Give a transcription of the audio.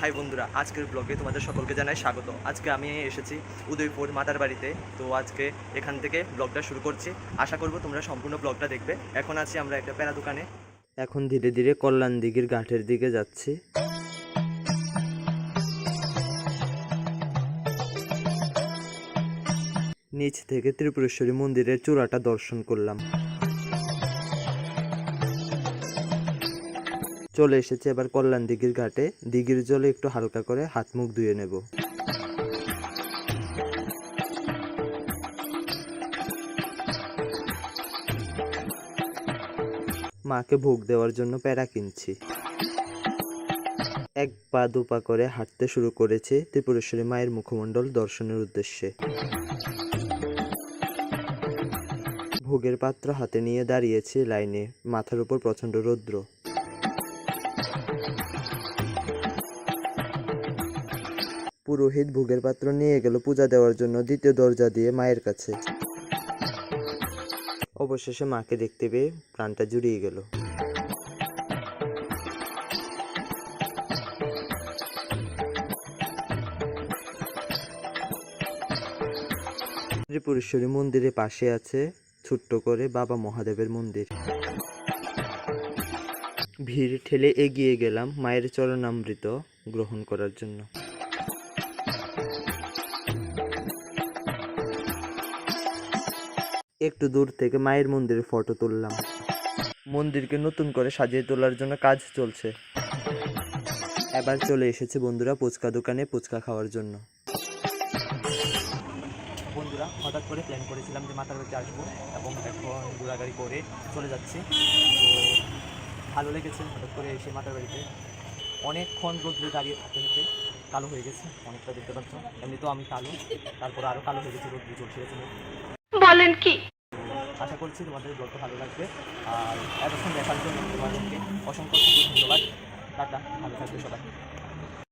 High বন্ধুরা, আজকের ব্লগে তোমাদের সকলকে জানাই স্বাগত। আজকে আমি এসেছি উদয়পুর মাতার বাড়িতে। তো আজকে এখান থেকে ব্লগটা শুরু করছি। আশা করব তোমরা সম্পূর্ণ ব্লগটা দেখবে। এখন আছি আমরা একটা প্যারা দোকানে। এখন ধীরে ধীরে কল্যাণ দিঘির ঘাটের দিকে যাচ্ছি। নিচ থেকে ত্রিপুরেশ্বরী মন্দিরের চূড়াটা দর্শন করলাম। চলে এসেছে এবার কল্যাণ দিঘির ঘাটে। দিঘির জলে একটু হালকা করে হাত মুখ ধুয়ে নেব। মাকে ভোগ দেওয়ার জন্য প্যারা কিনছি। এক পা দু পা করে হাঁটতে শুরু করেছে ত্রিপুরেশ্বরী মায়ের মুখমণ্ডল দর্শনের উদ্দেশ্যে। ভোগের পাত্র হাতে নিয়ে দাঁড়িয়েছে লাইনে। মাথার উপর প্রচণ্ড রৌদ্র। পুরোহিত ভোগের পাত্র নিয়ে গেল পূজা দেওয়ার জন্য দ্বিতীয় দরজা দিয়ে মায়ের কাছে। অবশেষে মাকে দেখতে পেয়ে প্রাণটা জুড়িয়ে গেল। ত্রিপুরেশ্বরী মন্দিরের পাশে আছে ছোট্ট করে বাবা মহাদেবের মন্দির। ভিড় ঠেলে এগিয়ে গেলাম মায়ের চরণামৃত গ্রহণ করার জন্য। একটু দূর থেকে মায়ের মন্দিরের ফটো তুললাম। মন্দিরকে নতুন করে সাজিয়ে তোলার জন্য কাজ চলছে। এবার চলে এসেছে বন্ধুরা ফুচকা দোকানে ফুচকা খাওয়ার জন্য। বন্ধুরা, হঠাৎ করে প্ল্যান করেছিলাম যে মাতার বাড়িতে আসব এবং এখন ঘোরাগাড়ি করে চলে যাচ্ছি। তো ভালো লেগেছে, হঠাৎ করে এসে মাতার বাড়িতে। অনেকক্ষণ রোদ্রে দাঁড়িয়ে থাকতে থাকতে কালো হয়ে গেছে, অনেকটা দেখতে পাচ্ছ। এমনিতেও আমি কালো, তারপর আরও কালো হয়ে গেছে, রোদ্রে চলছে গেছে বলেন কি? আশা করছি তোমাদের ব্লগটা ভালো লাগবে। আর এতক্ষণ দেখার জন্য তোমাদেরকে অসংখ্য অসংখ্য ধন্যবাদ। টাটা, ভালো থাকবে সবাই।